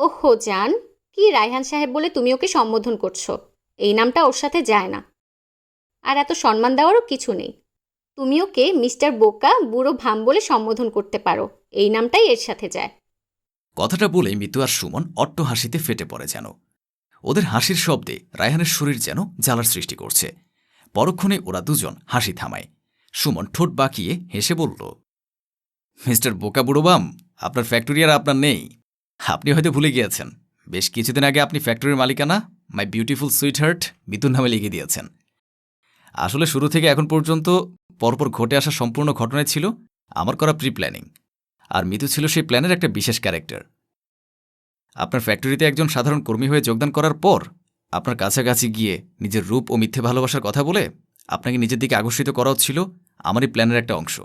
ওহো, জান, কি রায়হান সাহেব বলে তুমি ওকে সম্বোধন করছ? এই নামটা ওর সাথে যায় না। আর এত সম্মান দেওয়ারও কিছু নেই। তুমি ওকে মিস্টার বোকা, বুড়ো ভাম বলে সম্বোধন করতে পারো। এই নামটাই এর সাথে যায়। কথাটা বলে মিতু আর সুমন অট্ট হাসিতে ফেটে পড়ে যেন। ওদের হাসির শব্দে রায়হানের শরীর যেন জ্বালার সৃষ্টি করছে। পরক্ষণে ওরা দুজন হাসি থামায়। সুমন ঠোঁট বাঁকিয়ে হেসে বলল, মিস্টার বোকা বুড়োবাম আপনার ফ্যাক্টরি আর আপনার নেই। আপনি হয়তো ভুলে গিয়েছেন। বেশ কিছুদিন আগে আপনি ফ্যাক্টরির মালিকানা মাই বিউটিফুল সুইট হার্ট মিতুর নামে লিখে দিয়েছেন। আসলে শুরু থেকে এখন পর্যন্ত পরপর ঘটে আসা সম্পূর্ণ ঘটনায় ছিল আমার করা প্রি প্ল্যানিং আর মিতু ছিল সেই প্ল্যানের একটা বিশেষ ক্যারেক্টার। আপনার ফ্যাক্টরিতে একজন সাধারণ কর্মী হয়ে যোগদান করার পর আপনার কাছাকাছি গিয়ে নিজের রূপ ও মিথ্যে ভালোবাসার কথা বলে আপনাকে নিজের দিকে আকর্ষিত করাও ছিল আমারই প্ল্যানের একটা অংশ।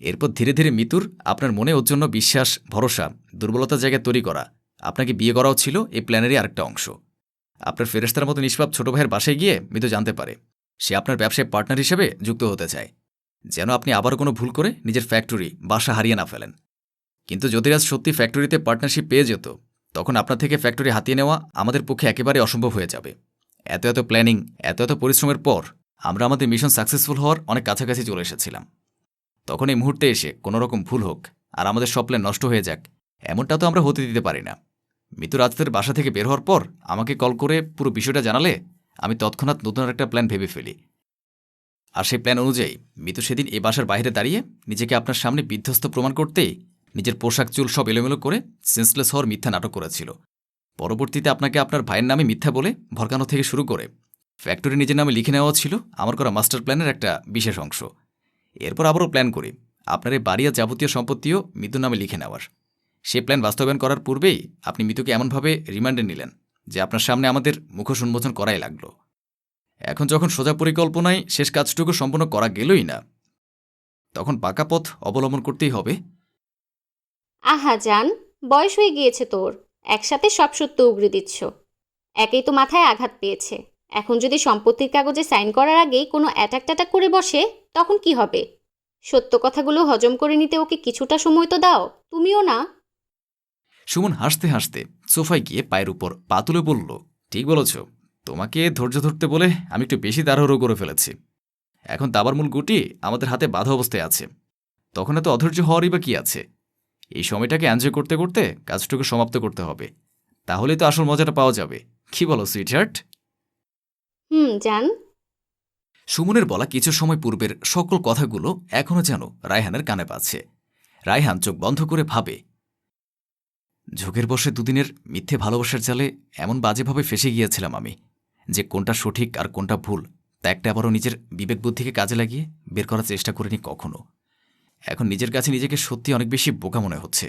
এরপর ধীরে ধীরে মিতুর আপনার মনে ওর জন্য বিশ্বাস, ভরসা, দুর্বলতার জায়গায় তৈরি করা। আপনাকে বিয়ে করাও ছিল এই প্ল্যানেরই আরেকটা অংশ। আপনার ফেরেস্তার মতো নিষ্পাপ ছোট ভাইয়ের বাসায় গিয়ে মিতু জানতে পারে, সে আপনার ব্যবসায় পার্টনার হিসেবে যুক্ত হতে চায়। যেন আপনি আবার কোনো ভুল করে নিজের ফ্যাক্টরি বাসা হারিয়ে না ফেলেন। কিন্তু আজ সত্যি ফ্যাক্টরিতে পার্টনারশিপ পেয়ে যেত, তখন আপনার থেকে ফ্যাক্টরি হাতিয়ে নেওয়া আমাদের পক্ষে একেবারে অসম্ভব হয়ে যাবে। এত এত প্ল্যানিং এত এত পরিশ্রমের পর আমরা আমাদের মিশন সাকসেসফুল হওয়ার অনেক কাছাকাছি চলে এসেছিলাম। তখন এই মুহূর্তে এসে কোনো রকম ভুল হোক আর আমাদের সব প্ল্যান নষ্ট হয়ে যাক, এমনটা তো আমরা হতে দিতে পারি না। মিতু রাজদের বাসা থেকে বের হওয়ার পর আমাকে কল করে পুরো বিষয়টা জানালে আমি তৎক্ষণাৎ নতুন একটা প্ল্যান ভেবে ফেলি। আর সেই প্ল্যান অনুযায়ী মিতু সেদিন এ বাসার বাইরে দাঁড়িয়ে নিজেকে আপনার সামনে বিধ্বস্ত প্রমাণ করতেই নিজের পোশাক, চুল সব এলোমেলো করে সেন্সলেস হওয়ার মিথ্যা নাটক করেছিল। পরবর্তীতে আপনাকে আপনার ভাইয়ের নামে মিথ্যা বলে ভরকানো থেকে শুরু করে ফ্যাক্টরি নিজের নামে লিখে নেওয়া ছিল আমার করা মাস্টার প্ল্যানের একটা বিশেষ অংশ। এরপর আবারও প্ল্যান করি। আপনার এই বাড়ি আর যাবতীয় সম্পত্তিও মিতুর নামে লিখে নেওয়ার। সে প্ল্যান বাস্তবায়ন করার পূর্বেই আপনি মিতুকে এমনভাবে রিমান্ডে নিলেন যে আপনার সামনে আমাদের মুখোশ উন্মোচন করাই লাগল। এখন যখন সোজা পরিকল্পনায় শেষ কাজটুকু সম্পন্ন করা গেলই না, তখন পাকা পথ অবলম্বন করতেই হবে। আহা জান, বয়স হয়ে গিয়েছে তোর। একসাথে সব সত্য উগড়ে দিচ্ছ। একেই তো মাথায় আঘাত পেয়েছে। এখন যদি সম্পত্তির কাগজে সাইন করার আগেই কোনো অ্যাটাক ট্যাটাক করে বসে তখন কি হবে? সত্য কথাগুলো হজম করে নিতে ওকে কিছুটা সময় তো দাও তুমিও না। সুমন হাসতে হাসতে সোফায় গিয়ে পায়ের উপর পা তুলে বলল ঠিক বলেছ। তোমাকে ধৈর্য ধরতে বলে আমি একটু বেশি তাড়াহুড়ো করে ফেলেছি। এখন দাবার মূল গুটি আমাদের হাতে বাধা অবস্থায় আছে। তখন এত অধৈর্য হওয়ারই বা কি আছে? এই সময়টাকে এনজয় করতে করতে কাজটুকু সমাপ্ত করতে হবে। তাহলেই তো আসল মজাটা পাওয়া যাবে। কি বলো সুইটহার্ট হুম জান। সুমনের বলা কিছু সময় পূর্বের সকল কথাগুলো এখনও যেন রায়হানের কানে পাচ্ছে রায়হান চোখ বন্ধ করে ভাবে, ঝোঁকের বসে দুদিনের মিথ্যে ভালোবাসার জালে এমন বাজেভাবে ফেসে গিয়েছিলাম আমি, যে কোনটা সঠিক আর কোনটা ভুল, তা একটা আবারও নিজের বিবেক বুদ্ধিকে কাজে লাগিয়ে বের করার চেষ্টা করিনি কখনো। এখন নিজের কাছে নিজেকে সত্যি অনেক বেশি বোকা মনে হচ্ছে।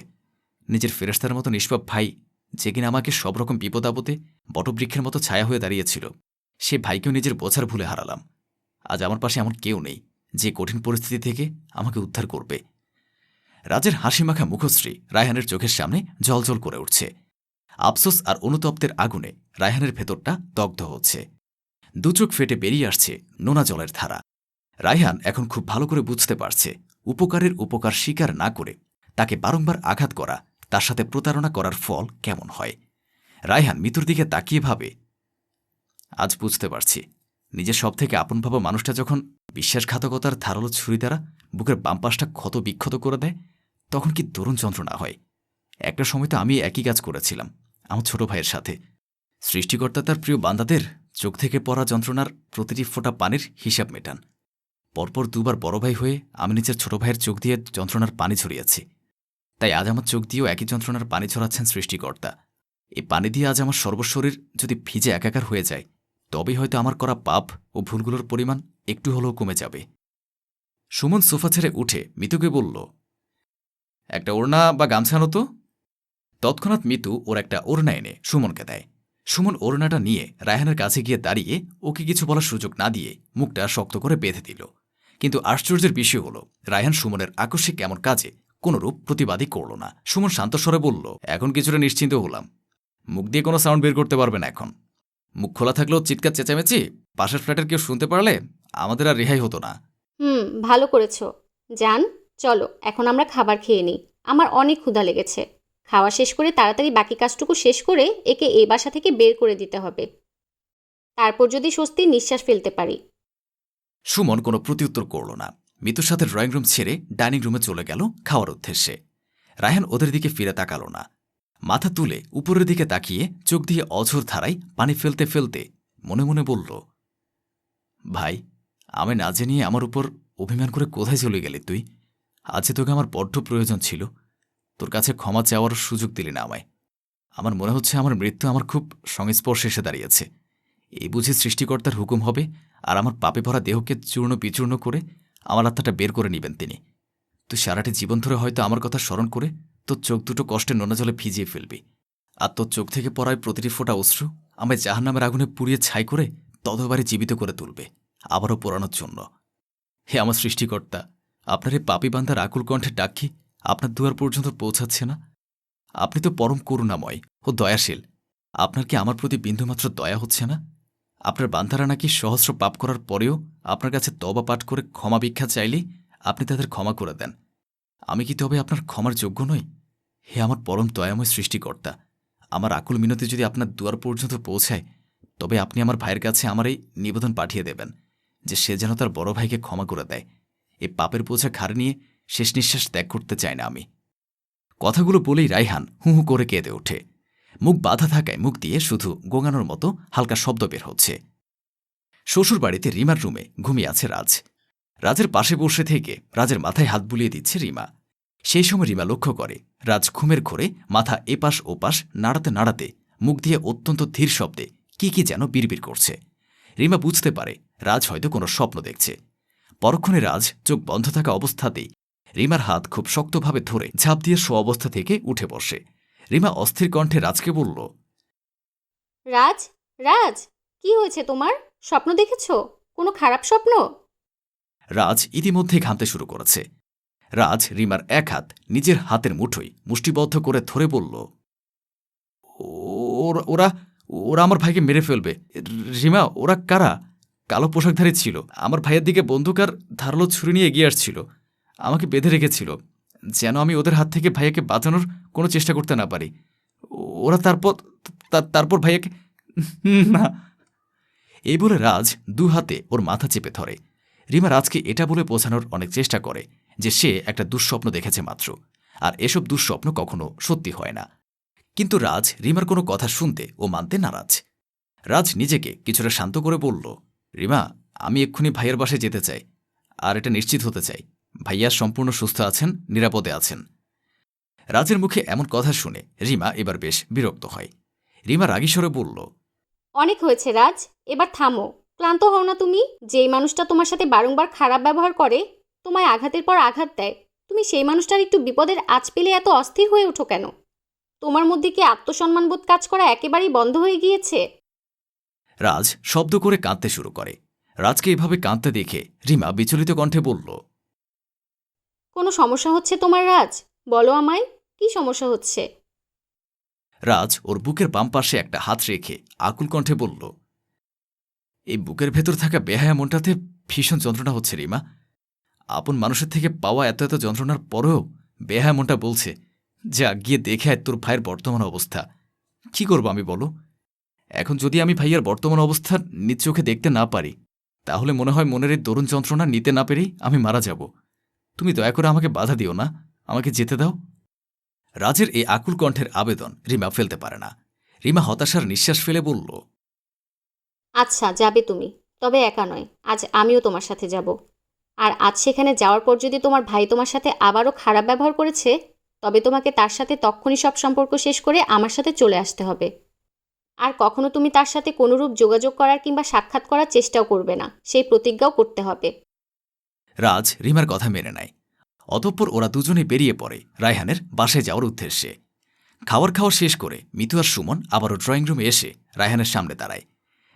নিজের ফেরেস্তার মতো নিষ্পাপ ভাই, যে কিনা আমাকে সব রকম বিপদ আপদে বটবৃক্ষের মতো ছায়া হয়ে দাঁড়িয়েছিল, সে ভাইকেও নিজের বোঝার ভুলে হারালাম। আজ আমার পাশে এমন কেউ নেই যে কঠিন পরিস্থিতি থেকে আমাকে উদ্ধার করবে। রাজের হাসিমাখা মুখশ্রী রায়হানের চোখের সামনে জলজল করে উঠছে। আফসোস আর অনুতপ্তের আগুনে রায়হানের ভেতরটা দগ্ধ হচ্ছে। দুচোখ ফেটে বেরিয়ে আসছে নোনা জলের ধারা। রায়হান এখন খুব ভালো করে বুঝতে পারছে, উপকারের উপকার স্বীকার না করে তাকে বারংবার আঘাত করা, তার সাথে প্রতারণা করার ফল কেমন হয়? রায়হান মিতুর দিকে তাকিয়ে ভাবে, আজ বুঝতে পারছি। নিজের সব থেকে আপন ভাবা মানুষটা যখন বিশ্বাসঘাতকতার ধারালো ছুরি দ্বারা বুকের বাম পাশটা ক্ষত বিক্ষত করে দেয়, তখন কি দরুণ যন্ত্রণা হয়? একটা সময় তো আমি একই কাজ করেছিলাম, আমার ছোট ভাইয়ের সাথে। সৃষ্টিকর্তা তার প্রিয় বান্দাদের চোখ থেকে পড়া যন্ত্রণার প্রতিটি ফোঁটা পানির হিসাব মেটান। পরপর দুবার বড় ভাই হয়ে আমি নিজের ছোট ভাইয়ের চোখ দিয়ে যন্ত্রণার পানি ছড়িয়েছি তাই আজ আমার চোখ দিয়েও একই যন্ত্রণার পানি ছড়াচ্ছেন সৃষ্টিকর্তা। এই পানি দিয়ে আজ আমার সর্বশরীর যদি ভিজে একাকার হয়ে যায় তবেই হয়তো আমার করা পাপ ও ভুলগুলোর পরিমাণ একটু হলেও কমে যাবে। সুমন সোফা ছেড়ে উঠে মিতুকে বলল, একটা ওড়না বা গামছা আনো তো। তৎক্ষণাৎ মিতু ওর একটা ওড়না এনে সুমনকে দেয়। সুমন ওড়নাটা নিয়ে রায়হানের কাছে গিয়ে দাঁড়িয়ে ওকে কিছু বলার সুযোগ না দিয়ে মুখটা শক্ত করে বেঁধে দিল। কিন্তু আশ্চর্যের বিষয় হল, রায়হান সুমনের আকস্মিক এমন কাজে কোনরূপ প্রতিবাদী করল না। সুমন শান্তস্বরে বলল, এখন কিছুটা নিশ্চিন্ত হলাম। মুখ দিয়ে কোনো সাউন্ড বের করতে পারবে না এখন। মুখ খোলা থাকলেও চিৎকার চেঁচামেচি? পাশের ফ্ল্যাটের কেউ শুনতে পারলে আমাদের আর রেহাই হতো না। হুম ভালো করেছ। যান চলো এখন আমরা খাবার খেয়ে নিই। আমার অনেক ক্ষুধা লেগেছে। খাওয়া শেষ করে তাড়াতাড়ি বাকি কাজটুকু শেষ করে একে এই বাসা থেকে বের করে দিতে হবে। তারপর যদি স্বস্তির নিঃশ্বাস ফেলতে পারি। সুমন কোনো প্রত্যুত্তর করল না। মিতুর সাথে ড্রয়িং রুম ছেড়ে ডাইনিং রুমে চলে গেল খাওয়ার উদ্দেশ্যে। রায়হান ওদের দিকে ফিরে তাকাল না। মাথা তুলে উপরের দিকে তাকিয়ে চোখ দিয়ে অঝোর ধারায় পানি ফেলতে ফেলতে মনে মনে বলল, ভাই, আমি না জানিয়ে আমার উপর অভিমান করে কোথায় চলে গেলি তুই? আজকে তোকে আমার বড্ড প্রয়োজন ছিল। তোর কাছে ক্ষমা চাওয়ার সুযোগ দিলি না আমায়। আমার মনে হচ্ছে আমার মৃত্যু আমার খুব সংস্পর্শে এসে দাঁড়িয়েছে। এই বুঝি সৃষ্টিকর্তার হুকুম হবে আর আমার পাপে ভরা দেহকে চূর্ণ বিচূর্ণ করে আমার আত্মাটা বের করে নেবেন তিনি। তুই সারাটি জীবন ধরে হয়তো আমার কথা স্মরণ করে তোর চোখ দুটো কষ্টে নোনা জলে ভিজিয়ে ফেলবি। আর তোর চোখ থেকে পড়ায় প্রতিটি ফোঁটা অশ্রু আমায় জাহান্নামের আগুনে পুড়িয়ে ছাই করে ততবারে জীবিত করে তুলবে, আবারও পোড়ানোর জন্য। হে আমার সৃষ্টিকর্তা, আপনার এই পাপি বান্ধার আকুল কণ্ঠে ডাকি আপনার দুয়ার পর্যন্ত পৌঁছাচ্ছে না? আপনি তো পরম করুণাময় ও দয়াশীল। আপনার কি আমার প্রতি বিন্দুমাত্র দয়া হচ্ছে না? আপনার বান্ধারা নাকি সহস্র পাপ করার পরেও আপনার কাছে তবা পাঠ করে ক্ষমা ভিক্ষা চাইলেই আপনি তাদের ক্ষমা করে দেন। আমি কি তবে আপনার ক্ষমার যোগ্য নই? হে আমার পরম দয়াময় সৃষ্টিকর্তা, আমার আকুল মিনতি যদি আপনার দুয়ার পর্যন্ত পৌঁছায়, তবে আপনি আমার ভাইয়ের কাছে আমার এই নিবেদন পাঠিয়ে দেবেন, যে সে যেন তার বড় ভাইকে ক্ষমা করে দেয়। এই পাপের বোঝা ঘাড়ে নিয়ে শেষ নিঃশ্বাস ত্যাগ করতে চাই না আমি। কথাগুলো বলেই রাইহান হু হু করে কেঁদে ওঠে। মুখ বাধা থাকায় মুখ দিয়ে শুধু গোঙানোর মতো হালকা শব্দ বের হচ্ছে। শ্বশুর বাড়িতে রিমার রুমে ঘুমিয়ে আছে রাজ। রাজের পাশে বসে থেকে রাজের মাথায় হাত বুলিয়ে দিচ্ছে রিমা। সেই সময় রিমা লক্ষ্য করে রাজ ঘুমের ঘোরে মাথা এপাশ ওপাশ নাড়াতে নাড়াতে মুখ দিয়ে অত্যন্ত ধীর শব্দে কি কি যেন বিড়বিড় করছে। রিমা বুঝতে পারে রাজ হয়তো কোনো স্বপ্ন দেখছে। পরক্ষণে রাজ চোখ বন্ধ থাকা অবস্থাতেই রিমার হাত খুব শক্তভাবে ধরে ঝাঁপ দিয়ে শো অবস্থা থেকে উঠে বসে। রিমা অস্থির কণ্ঠে রাজকে বলল রাজ রাজ কি হয়েছে তোমার? স্বপ্ন দেখেছ? কোনো খারাপ স্বপ্ন? রাজ ইতিমধ্যে ঘামতে শুরু করেছে। রাজ রিমার এক হাত নিজের হাতের মুঠোই মুষ্টিবদ্ধ করে ধরে বলল, "ওর- ওরা আমার ভাইকে মেরে ফেলবে। রিমা, ওরা কারা? কালো পোশাকধারী ছিল। আমার ভাইয়ের দিকে বন্দুক আর ধারালো ছুরি নিয়ে এগিয়ে আসছিল। আমাকে বেঁধে রেখেছিল। যেন আমি ওদের হাত থেকে ভাইয়াকে বাঁচানোর কোনো চেষ্টা করতে না পারি। ওরা তারপর তারপর ভাইয়াকে, না। এই বলে রাজ দু হাতে ওর মাথা চেপে ধরে। রিমা রাজকে এটা বলে বোঝানোর অনেক চেষ্টা করে। যে সে একটা দুঃস্বপ্ন দেখেছে মাত্র। আর এসব দুঃস্বপ্ন কখনো সত্যি হয় না। কিন্তু রাজ রিমার কোনো কথা শুনতে ও মানতে নারাজ। রাজ নিজেকে কিছুটা শান্ত করে বলল, রিমা, আমি এক্ষুনি ভাইয়ের বাসায় যেতে চাই। আর এটা নিশ্চিত হতে চাই। ভাইয়া সম্পূর্ণ সুস্থ আছেন, নিরাপদে আছেন। রাজের মুখে এমন কথা শুনে রিমা এবার বেশ বিরক্ত হয়। রিমা রাগীস্বরে বলল, অনেক হয়েছে রাজ। এবার থামো। ক্লান্ত হও না তুমি। যেই মানুষটা তোমার সাথে বারংবার খারাপ ব্যবহার করে তোমায় আঘাতের পর আঘাত দেয়। তুমি সেই মানুষটার একটু বিপদের আঁচ পেলে এত অস্থির হয়ে ওঠো কেন? তোমার মধ্যে কি আত্মসম্মানবোধ কাজ করা একেবারেই বন্ধ হয়ে গিয়েছে? রাজ শব্দ করে কাঁদতে শুরু করে। রাজকে এভাবে কাঁদতে দেখে রিমা বিচলিত কণ্ঠে বলল কোনো সমস্যা হচ্ছে তোমার রাজ? বলো আমায় কি সমস্যা হচ্ছে? রাজ ওর বুকের বাম পাশে একটা হাত রেখে আকুল কণ্ঠে বলল এই বুকের ভেতর থাকা বেহায়া মনটাতে ভীষণ যন্ত্রণা হচ্ছে রিমা। আপন মানুষের থেকে পাওয়া এত এত যন্ত্রণার পরেও বেহায়া মনটা বলছে, যা, গিয়ে দেখে আয় তোর ভাইয়ের বর্তমান অবস্থা। কি করব আমি বলো? এখন যদি আমি ভাইয়ার বর্তমান অবস্থা নিজ চোখে দেখতে না পারি, তাহলে মনে হয় মনের এই দরুণ যন্ত্রণা নিতে না পেরেই আমি মারা যাব। তুমি দয়া করে আমাকে বাধা দিও না, আমাকে যেতে দাও। রাজের এই আকুল কণ্ঠের আবেদন রিমা ফেলতে পারে না। রিমা হতাশার নিঃশ্বাস ফেলে বলল আচ্ছা যাবে তুমি, তবে একা নয়, আজ আমিও তোমার সাথে যাব। আর আজ সেখানে যাওয়ার পর যদি তোমার ভাই তোমার সাথে আবারও খারাপ ব্যবহার করেছে, তবে তোমাকে তার সাথে তক্ষণই সব সম্পর্ক শেষ করে আমার সাথে চলে আসতে হবে। আর কখনো তুমি তার সাথে কোনোরূপ যোগাযোগ করার কিংবা সাক্ষাৎ করার চেষ্টাও করবে না, সেই প্রতিজ্ঞাও করতে হবে। রাজ রিমার কথা মেনে নেয়। অতঃপর ওরা দুজনে বেরিয়ে পড়ে রায়হানের বাসায় যাওয়ার উদ্দেশ্যে। খাওয়ার খাওয়া শেষ করে মিতু আর সুমন আবারও ড্রয়িং রুমে এসে রায়হানের সামনে দাঁড়ায়।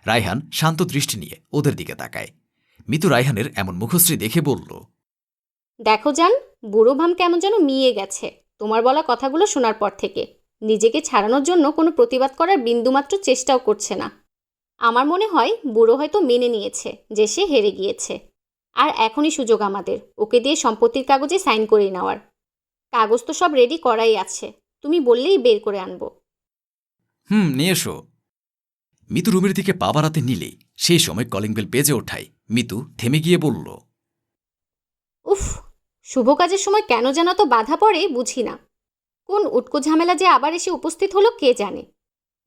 রায়হান শান্ত দৃষ্টি নিয়ে ওদের দিকে তাকায়। মিতু রায়হানের এমন মুখশ্রী দেখে বলল দেখো যান বুড়ো ভাম কেমন যেন মিয়ে গেছে। তোমার বলা কথাগুলো শোনার পর থেকে। নিজেকে ছাড়ানোর জন্য কোনো প্রতিবাদ করার বিন্দুমাত্র চেষ্টাও করছে না। আমার মনে হয় বুড়ো হয়তো মেনে নিয়েছে যে সে হেরে গিয়েছে। আর এখনই সুযোগ আমাদের ওকে দিয়ে সম্পত্তির কাগজে সাইন করে নেওয়ার। কাগজ তো সব রেডি করাই আছে। তুমি বললেই বের করে আনব। হুম নিয়ে এসো। মিতু রুমের দিকে পা বাড়াতে নিলেই সেই সময় কলিং বেল বেজে ওঠায়। মিতু থেমে গিয়ে বলল উফ শুভ কাজের সময় কেন যেন তো বাধা পড়ে বুঝি না। কোন উটকো ঝামেলা যে আবার এসে উপস্থিত হলো কে জানে।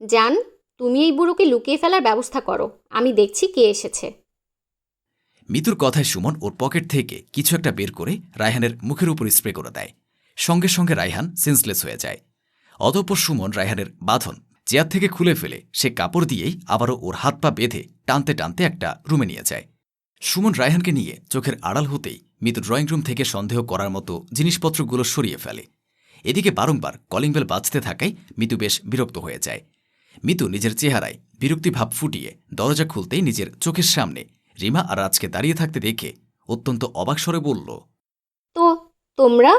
জান তুমি এই বুড়োকে লুকিয়ে ফেলার ব্যবস্থা করো আমি দেখছি কে এসেছে। মিতুর কথায় সুমন ওর পকেট থেকে কিছু একটা বের করে রায়হানের মুখের উপর স্প্রে করে দেয়। সঙ্গে সঙ্গে রায়হান সেন্সলেস হয়ে যায়। অতঃপর সুমন রায়হানের বাঁধন চেয়ার থেকে খুলে ফেলে সে কাপড় দিয়েই আবারও ওর হাত পা বেঁধে টানতে টানতে একটা রুমে নিয়ে যায়। সুমন রায়হানকে নিয়ে চোখের আড়াল হতেই মৃত ড্রয়িং রুম থেকে সন্দেহ করার মতো জিনিসপত্রগুলো সরিয়ে ফেলে। এদিকে বারংবার কলিং বেল বাজতে থাকায় মিতু বেশ বিরক্ত হয়ে যায়। মিতু নিজের চেহারায় বিরক্তি ভাব ফুটিয়ে দরজা খুলতেই নিজের চোখের সামনে রিমা আর রাজকে দাঁড়িয়ে থাকতে দেখে অত্যন্ত অবাক স্বরে বলল, তো তোমরা?